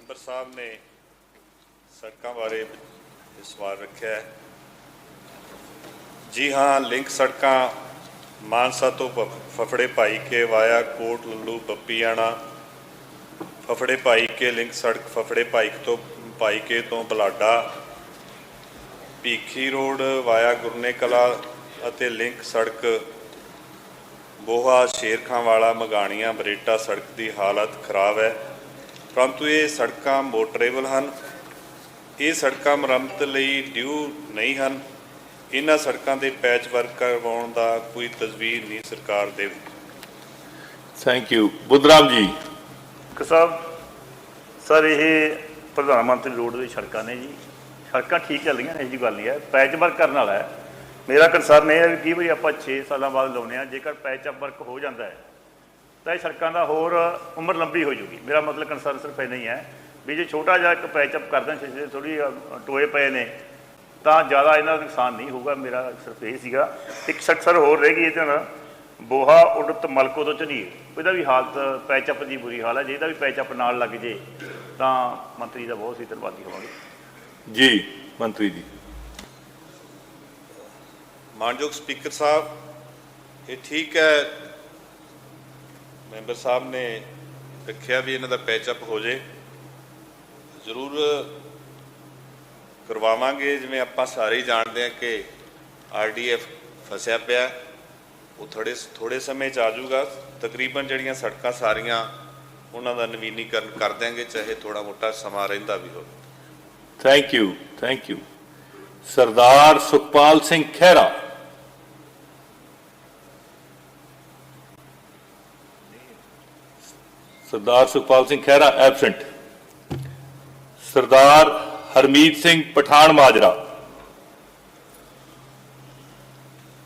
Member ਸਾਹਿਬ ਨੇ ਸੜਕਾਂ ਬਾਰੇ ਇਹ ਸਵਾਲ ਰੱਖਿਆ ਹੈ। ਜੀ ਹਾਂ, ਲਿੰਕ ਸੜਕਾਂ ਮਾਨਸਾ ਤੋਂ ਫਫੜੇ ਭਾਈ ਕੇ ਵਾਇਆ ਕੋਟ, ਲੱਲੂ, ਬੱਪੀਆਣਾ। ਫਫੜੇ ਭਾਈ ਕੇ, ਲਿੰਕ ਸੜਕ ਫਫੜੇ ਭਾਈ ਤੋਂ, ਭਾਈ ਕੇ ਤੋਂ ਬਲਾਡਾ। ਭੀਖੀ ਰੋਡ, ਵਾਇਆ ਗੁਰਨੇ ਕਲਾ ਅਤੇ ਲਿੰਕ ਸੜਕ। ਬੋਹਾ, ਸ਼ੇਰਖਾਂ ਵਾਲਾ, ਮਗਾਣੀਆਂ, ਬਰੇਟਾ ਸੜਕ ਦੀ ਹਾਲਤ ਖਰਾਬ ਹੈ। ਪਰੰਤੂ ਇਹ ਸੜਕਾਂ ਮੋਟਰੇਬਲ ਹਨ। ਇਹ ਸੜਕਾਂ ਮੁਰੰਮਤ ਲਈ ਡਿਊ ਨਹੀਂ ਹਨ। ਇਹਨਾਂ ਸੜਕਾਂ ਦੇ ਪੈਚ ਵਰਕ ਕਰਵਾਉਣ ਦਾ ਕੋਈ ਤਜਵੀਜ਼ ਨਹੀਂ ਸਰਕਾਰ ਦੇ ਥੈਂਕ ਯੂ ਬੁੱਧਰਾਮ ਜੀ। ਸਾਹਿਬ ਸਰ ਇਹ ਪ੍ਰਧਾਨ ਮੰਤਰੀ ਰੋਡ ਦੀ ਸੜਕਾਂ ਨੇ ਜੀ। ਸੜਕਾਂ ਠੀਕ ਚੱਲ ਰਹੀਆਂ ਨੇ ਇਹ ਜੀ ਗੱਲ ਨਹੀਂ ਹੈ। ਪੈਚ ਵਰਕ ਕਰਨ ਵਾਲਾ ਹੈ। ਮੇਰਾ ਕੰਸਰਨ ਇਹ ਹੈ ਵੀ ਕੀ ਵਾਰੀ ਆਪਾਂ 6 ਸਾਲਾਂ ਬਾਅਦ ਲਾਉਨੇ ਆ ਜੇਕਰ ਪੈਚ ਅਪ ਵਰਕ ਹੋ ਜਾਂਦਾ ਹੈ ਤਾਂ ਇਹ ਸੜਕਾਂ ਦਾ ਹੋਰ ਉਮਰ ਲੰਬੀ ਹੋ ਜੂਗੀ ਮੇਰਾ ਮਤਲਬ ਕੰਸਰਨ ਸਿਰਫ ਇਹ ਨਹੀਂ ਹੈ ਵੀ ਜੇ ਛੋਟਾ ਜਿਹਾ ਇੱਕ ਪੈਚਅਪ ਕਰ ਦੇਣ ਛੇ ਥੋੜੀ ਟੋਏ ਪਏ ਨੇ, ਤਾਂ ਜ਼ਿਆਦਾ ਇਹਨਾਂ ਦਾ ਨੁਕਸਾਨ ਨਹੀਂ ਹੋਊਗਾ। ਮੇਰਾ ਸਿਰਫ ਇਹ ਸੀਗਾ। ਇੱਕ ਸੜਕ ਸਰ ਹੋਰ ਰਹਿ ਗਈ ਇਹਦੇ ਨਾਲ। ਬੋਹਾ ਉਡਤ ਮਲਕੋ ਤੋਂ ਝਨੀਰ ਇਹਦਾ ਵੀ ਹਾਲਤ ਪੈਚਅਪ ਦੀ ਬੁਰੀ ਹਾਲ ਹੈ। ਜੇ ਇਹਦਾ ਵੀ ਪੈਚਅਪ ਨਾਲ ਲੱਗ ਜੇ, ਤਾਂ ਮੰਤਰੀ ਦਾ ਬਹੁਤ ਸੀ ਧੰਨਵਾਦੀ ਹੋਵਾਂਗੇ। ਜੀ, ਮੰਤਰੀ ਜੀ। ਮਾਨਯੋਗ ਸਪੀਕਰ ਸਾਹਿਬ, ਇਹ ਠੀਕ ਹੈ ਮੈਂਬਰ ਸਾਹਿਬ ਨੇ ਰੱਖਿਆ ਵੀ ਇਹਨਾਂ ਦਾ ਪੈਚਅਪ ਹੋ ਜੇ। ਜ਼ਰੂਰ ਕਰਵਾਵਾਂਗੇ, ਜਿਵੇਂ ਆਪਾਂ ਸਾਰੇ ਜਾਣਦੇ ਹਾਂ ਕਿ ਆਰਡੀਐਫ ਫਸਿਆ ਪਿਆ। ਉਹ ਥੋੜੇ ਥੋੜੇ ਸਮੇਂ ਚ ਆ ਜਾਊਗਾ। ਤਕਰੀਬਨ ਜਿਹੜੀਆਂ ਸੜਕਾਂ ਸਾਰੀਆਂ ਉਹਨਾਂ ਦਾ ਨਵੀਨੀਕਰਨ ਕਰ ਦਿਆਂਗੇ, ਚਾਹੇ ਥੋੜਾ ਮੋਟਾ ਸਮਾਂ ਰਹਿੰਦਾ ਵੀ ਹੋਵੇ। Thank you thank you Sardar Sukhpal Singh Khaira. Sardar Sukhpal Singh Khaira absent. Sardar Harmeet Singh Pathan Majra.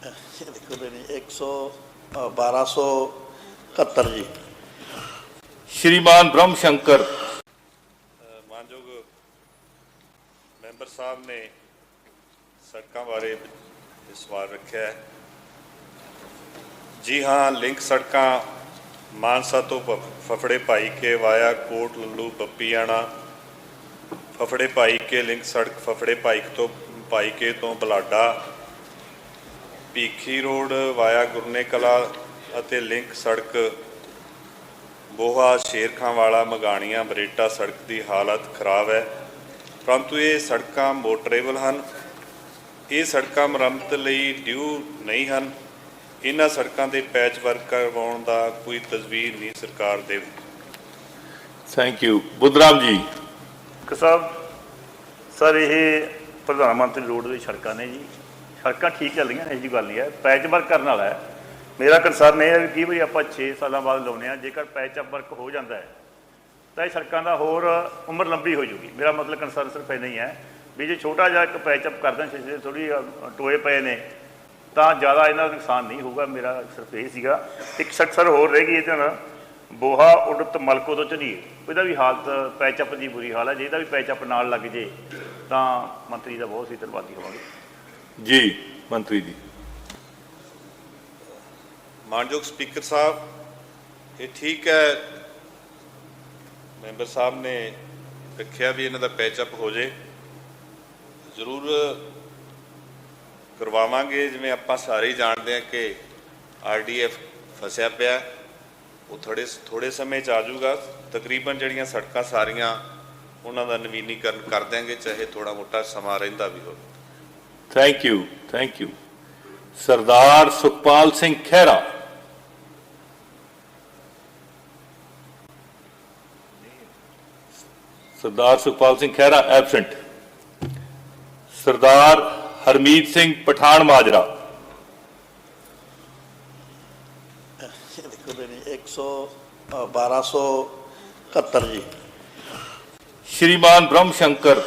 ਇਹ ਦੇਖੋ ਜੀ 100 ਅ, 1271 ਜੀ। ਸ਼੍ਰੀਮਾਨ ਬ੍ਰਹਮ ਸ਼ੰਕਰ ਮਾਨਯੋਗ ਮੈਂਬਰ ਸਾਹਿਬ ਨੇ ਸੜਕਾਂ ਬਾਰੇ ਸਵਾਲ ਰੱਖਿਆ ਜੀ ਹਾਂ ਲਿੰਕ ਸੜਕਾਂ ਮਾਨਸਾ ਤੋਂ ਪ- ਫਫੜੇ ਭਾਈ ਕੇ ਵਾਇਆ ਕੋਟ ਲੱਲੂ ਬੱਪੀਆਣਾ। ਫਫੜੇ ਭਾਈ ਕੇ ਲਿੰਕ ਸੜਕ, ਫਫੜੇ ਭਾਈਕ ਤੋਂ, ਭਾਈ ਕੇ ਤੋਂ ਬਲਾਡਾ। ਭੀਖੀ ਰੋਡ ਵਾਇਆ ਗੁਰਨੇ ਕਲਾ ਅਤੇ ਲਿੰਕ ਸੜਕ। ਬੋਹਾ ਸ਼ੇਰਖਾਂ ਵਾਲਾ ਮਗਾਣੀਆਂ ਬਰੇਟਾ ਸੜਕ ਦੀ ਹਾਲਤ ਖਰਾਬ ਹੈ। ਪਰੰਤੂ ਇਹ ਸੜਕਾਂ ਮੋਟਰੇਬਲ ਹਨ। ਇਹ ਸੜਕਾਂ ਮੁਰੰਮਤ ਲਈ ਡਿਊ ਨਹੀਂ ਹਨ। ਇਹਨਾਂ ਸੜਕਾਂ ਦੇ ਪੈਚ ਵਰਕ ਕਰਵਾਉਣ ਦਾ ਕੋਈ ਤਜਵੀਜ਼ ਨਹੀਂ ਸਰਕਾਰ ਦੇ ਥੈਂਕ ਯੂ ਬੁੱਧਰਾਮ ਜੀ। ਕਿ ਸਾਹਿਬ ਸਰ ਇਹ ਪ੍ਰਧਾਨ ਮੰਤਰੀ ਰੋਡ ਦੀ ਸੜਕਾਂ ਨੇ ਜੀ। ਸੜਕਾਂ ਠੀਕ ਚੱਲ ਰਹੀਆਂ ਨੇ ਇਹ ਜੀ ਗੱਲ ਨਹੀਂ ਹੈ। ਪੈਚ ਵਰਕ ਕਰਨ ਵਾਲਾ ਹੈ। ਮੇਰਾ ਕੰਸਰਨ ਇਹ ਹੈ ਵੀ ਕੀ ਵਾਰੀ ਆਪਾਂ 6 ਸਾਲਾਂ ਬਾਅਦ ਲਾਉਨੇ ਆ ਜੇਕਰ ਪੈਚ ਅਪ ਵਰਕ ਹੋ ਜਾਂਦਾ ਹੈ ਤਾਂ ਇਹ ਸੜਕਾਂ ਦਾ ਹੋਰ ਉਮਰ ਲੰਬੀ ਹੋ ਜੂਗੀ। ਮੇਰਾ ਮਤਲਬ ਕੰਸਰਨ ਸਿਰਫ ਇਹ ਨਹੀਂ ਹੈ ਵੀ ਜੇ ਛੋਟਾ ਜਿਹਾ ਇੱਕ ਪੈਚ ਅਪ ਕਰ ਦੇਣ ਛੇ ਥੋੜੀ ਟੋਏ ਪਏ ਨੇ ਤਾਂ ਜ਼ਿਆਦਾ ਇਹਨਾਂ ਦਾ ਨੁਕਸਾਨ ਨਹੀਂ ਹੋਊਗਾ, ਮੇਰਾ ਸਿਰਫ ਇਹ ਸੀਗਾ। ਇੱਕ ਸੜਕ ਸਰ ਹੋਰ ਰਹਿ ਗਈ ਇਹਦੇ ਨਾਲ। ਬੋਹਾ ਉਡਤ ਮਲਕੋ ਤੋਂ ਝਨੀਰ ਇਹਦਾ ਵੀ ਹਾਲਤ ਪੈਚਅਪ ਦੀ ਬੁਰੀ ਹਾਲ ਹੈ ਜੇ ਇਹਦਾ ਵੀ ਪੈਚਅਪ ਨਾਲ ਲੱਗ ਜੇ, ਤਾਂ ਮੰਤਰੀ ਦਾ ਬਹੁਤ ਸੀ ਧੰਨਵਾਦੀ ਹੋਵਾਂਗੇ ਜੀ, ਮੰਤਰੀ ਜੀ। ਮਾਨਯੋਗ ਸਪੀਕਰ ਸਾਹਿਬ, ਇਹ ਠੀਕ ਹੈ, ਮੈਂਬਰ ਸਾਹਿਬ ਨੇ ਰੱਖਿਆ ਵੀ ਇਹਨਾਂ ਦਾ ਪੈਚਅਪ ਹੋ ਜੇ। ਜ਼ਰੂਰ ਕਰਵਾਵਾਂਗੇ, ਜਿਵੇਂ ਆਪਾਂ ਸਾਰੇ ਹੀ ਜਾਣਦੇ ਹਾਂ ਕਿ ਆਰਡੀਐਫ ਫਸਿਆ ਪਿਆ ਉਹ ਥੋੜੇ ਥੋੜੇ ਸਮੇਂ ਚ ਆ ਜਾਊਗਾ। ਤਕਰੀਬਨ ਜਿਹੜੀਆਂ ਸੜਕਾਂ ਸਾਰੀਆਂ ਉਹਨਾਂ ਦਾ ਨਵੀਨੀਕਰਨ ਕਰ ਦਿਆਂਗੇ, ਚਾਹੇ ਥੋੜਾ ਮੋਟਾ ਸਮਾਂ ਰਹਿੰਦਾ ਵੀ ਹੋਵੇ। Thank you thank you Sardar Sukhpal Singh Khaira. Sardar Sukhpal Singh Khaira absent. Sardar Harmeet Singh Pathan Majra. ਇਹ ਦੇਖੋ ਜੀ 100 ਅ, 1271 ਜੀ। ਸ਼੍ਰੀਮਾਨ ਬ੍ਰਹਮ ਸ਼ੰਕਰ